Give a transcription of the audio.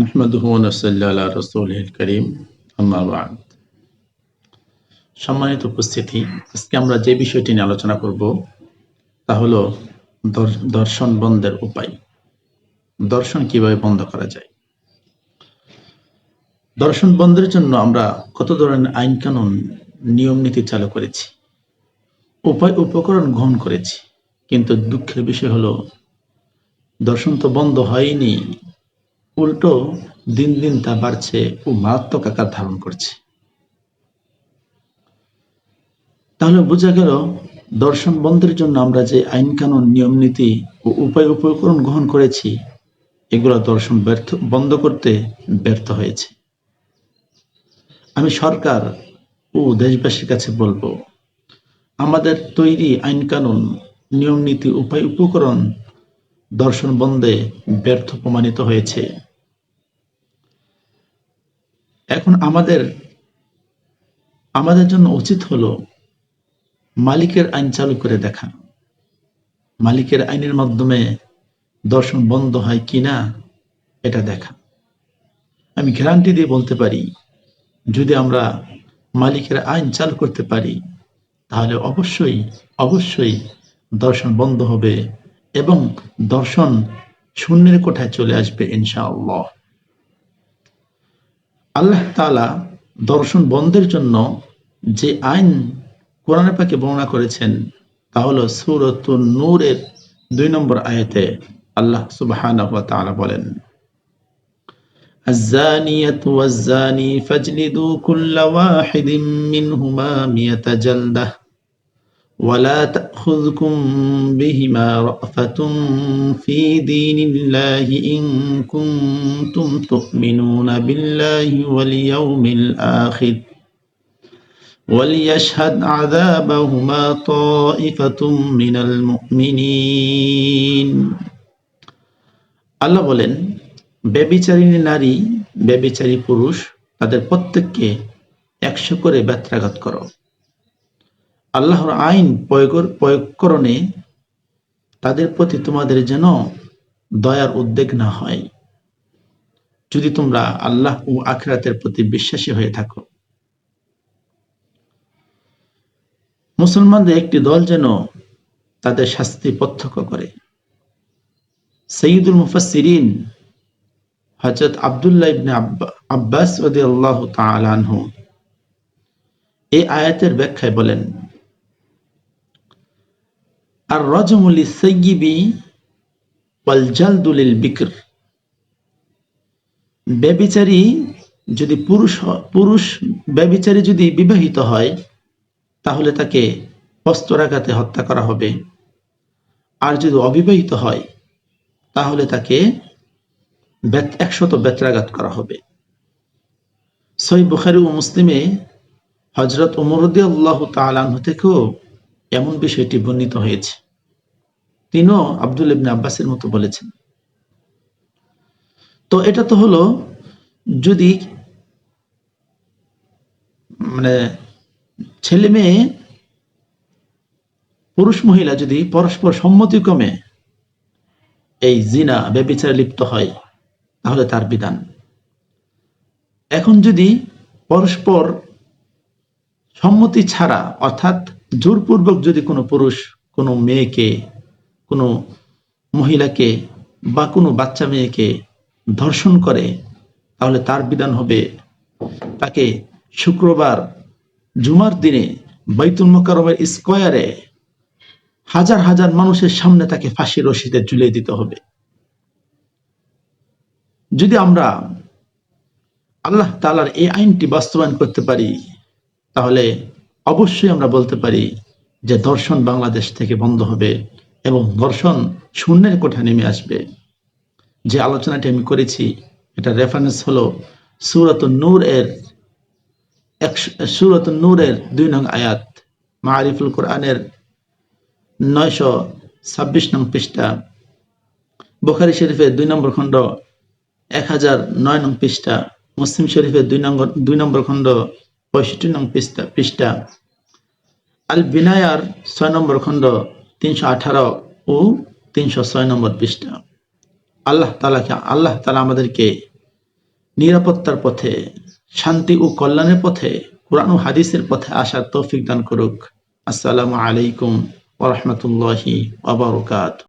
নাহমাদুহু নসল্লা রসুল করিম আম্মাবাদ সম্মানিত উপস্থিতি, আজকে আমরা যে বিষয়টি নিয়ে আলোচনা করব, তা হলো দর্শন বন্ধের উপায়। দর্শন কীভাবে বন্ধ করা যায়? দর্শন বন্ধের জন্য আমরা কত ধরনের আইন কানুন নিয়ম নীতি চালু করেছি, উপায়, উপকরণ গ্রহণ করেছি, কিন্তু দুঃখের বিষয় হলো, দর্শন তো বন্ধ হয়নি। উল্টো দিন দিন তা বাড়ছে ও মারাত্মক আকার ধারণ করছে। তাহলে বোঝা গেল দর্শন বন্ধের জন্য আমরা যে আইন কানুন, নিয়ম নীতি ও উপায় উপকরণ গ্রহণ করেছি, এগুলো দর্শন ব্যর্থ, বন্ধ করতে ব্যর্থ হয়েছে। আমি সরকার ও দেশবাসীর কাছে বলব, আমাদের তৈরি আইন কানুন, নিয়ম নীতি, উপায় উপকরণ দর্শন বন্ধে ব্যর্থ প্রমাণিত হয়েছে। এখন আমাদের আমাদের জন্য উচিত হলো মালিকের আইন চালু করে দেখা। মালিকের আইনের মাধ্যমে দর্শন বন্ধ হয় কিনা এটা দেখা। আমি গ্যারান্টি দিয়ে বলতে পারি, যদি আমরা মালিকের আইন চালু করতে পারি, তাহলে অবশ্যই অবশ্যই দর্শন বন্ধ হবে এবং দর্শন শূন্যের কোঠায় চলে আসবে ইনশাআল্লাহ। আল্লাহ তাআলা দর্শন বন্ধের জন্য যে আইন কোরআনে পাকে বর্ণনা করেছেন তা হলো সূরাতুন নূরের দুই নম্বর আয়াতে আল্লাহ সুবহানাহু ওয়া তাআলা বলেন الزانية والزاني فاجلدوا كل واحد منهما مئة جلدة ولا تأخذكم بهما رأفة في دين الله إن كنتم تؤمنون بالله واليوم الآخر وليشهد عذابهما طائفة من المؤمنين আল্লাহ বলেন ব্যবিচারিণী নারী ব্যবিচারী পুরুষ তাদের প্রত্যেককে একশো করে ব্যত্রাঘাত করো আল্লাহর আইন প্রয়োগকরণে তাদের প্রতি তোমাদের যেন দয়ার উদ্বেগ না হয়। যদি তোমরা আল্লাহ ও আখরাতের প্রতি বিশ্বাসী হয়ে থাকো। মুসলমানদের একটি দল যেন তাদের শাস্তি প্রত্যক্ষ করে। সঈদুল মুফাসসিরিন হযরত আব্দুল্লাহ ইবনে আব্বা- আব্বাস রাদিয়াল্লাহু তাআলা আনহু এই আয়াতের ব্যাখ্যায় বলেন আর রজমুলি সৈয়িবি ওয়াল জালদুলিল বিক্র ব্যবিচারী যদি পুরুষ পুরুষ ব্যবিচারী যদি বিবাহিত হয়, তাহলে তাকে অস্ত্রাঘাতে হত্যা করা হবে। আর যদি অবিবাহিত হয়, তাহলে তাকে একশত বেত্রাঘাত করা হবে। সই বুখারি ও মুসলিমে হজরত উমরদি আল্লাহ তালাহ থেকেও এমন বিষয়টি বর্ণিত হয়েছে। তিনিও আব্দুল ইবনে আব্বাসের মতো বলেছেন। তো এটা তো হলো যদি মানে ছেলে মেয়ে পুরুষ মহিলা যদি পরস্পর সম্মতিক্রমে এই জিনা, ব্যবিচারে লিপ্ত হয়, তাহলে তার বিধান। এখন যদি পরস্পর সম্মতি ছাড়া, অর্থাৎ জোরপূর্বক যদি কোনো পুরুষ কোনো মেয়েকে, কোনো মহিলাকে বা কোনো বাচ্চা মেয়েকে ধর্ষণ করে, তাহলে তার বিধান হবে তাকে শুক্রবার জুমার দিনে বাইতুল মোকারমের স্কোয়ারে হাজার হাজার মানুষের সামনে তাকে ফাঁসি রশিদে ঝুলিয়ে দিতে হবে। যদি আমরা আল্লাহ তালার এই আইনটি বাস্তবায়ন করতে পারি তাহলে অবশ্যই আমরা বলতে পারি যে দর্শন বাংলাদেশ থেকে বন্ধ হবে এবং দর্শন শূন্যের কোঠা নেমে আসবে। যে আলোচনাটি আমি করেছি, এটা রেফারেন্স হলো সুরত নূর এর সুরত নূরের দুই নং আয়াত মারিফুল কোরআনের নয়শো ছাব্বিশ নং পৃষ্ঠা। বোখারি শরীফের দুই নম্বর খণ্ড এক হাজার নয় নং পৃষ্ঠা, মুসলিম শরীফের দুই নম্বর দুই নম্বর খণ্ড পঁয়ষট্টি নং পৃষ্ঠা পৃষ্ঠা। আল বিনায়ার ছয় নম্বর খণ্ড, তিনশো আঠারো ও তিনশো ছয় নম্বর পৃষ্ঠা। আল্লাহ তালাকে আল্লাহ তালা আমাদেরকে নিরাপত্তার পথে, শান্তি ও কল্যাণের পথে, কোরআন ও হাদিসের পথে আসার তৌফিক দান করুক। আসসালামু আলাইকুম ওরহমতুল্লাহি ওবরকাত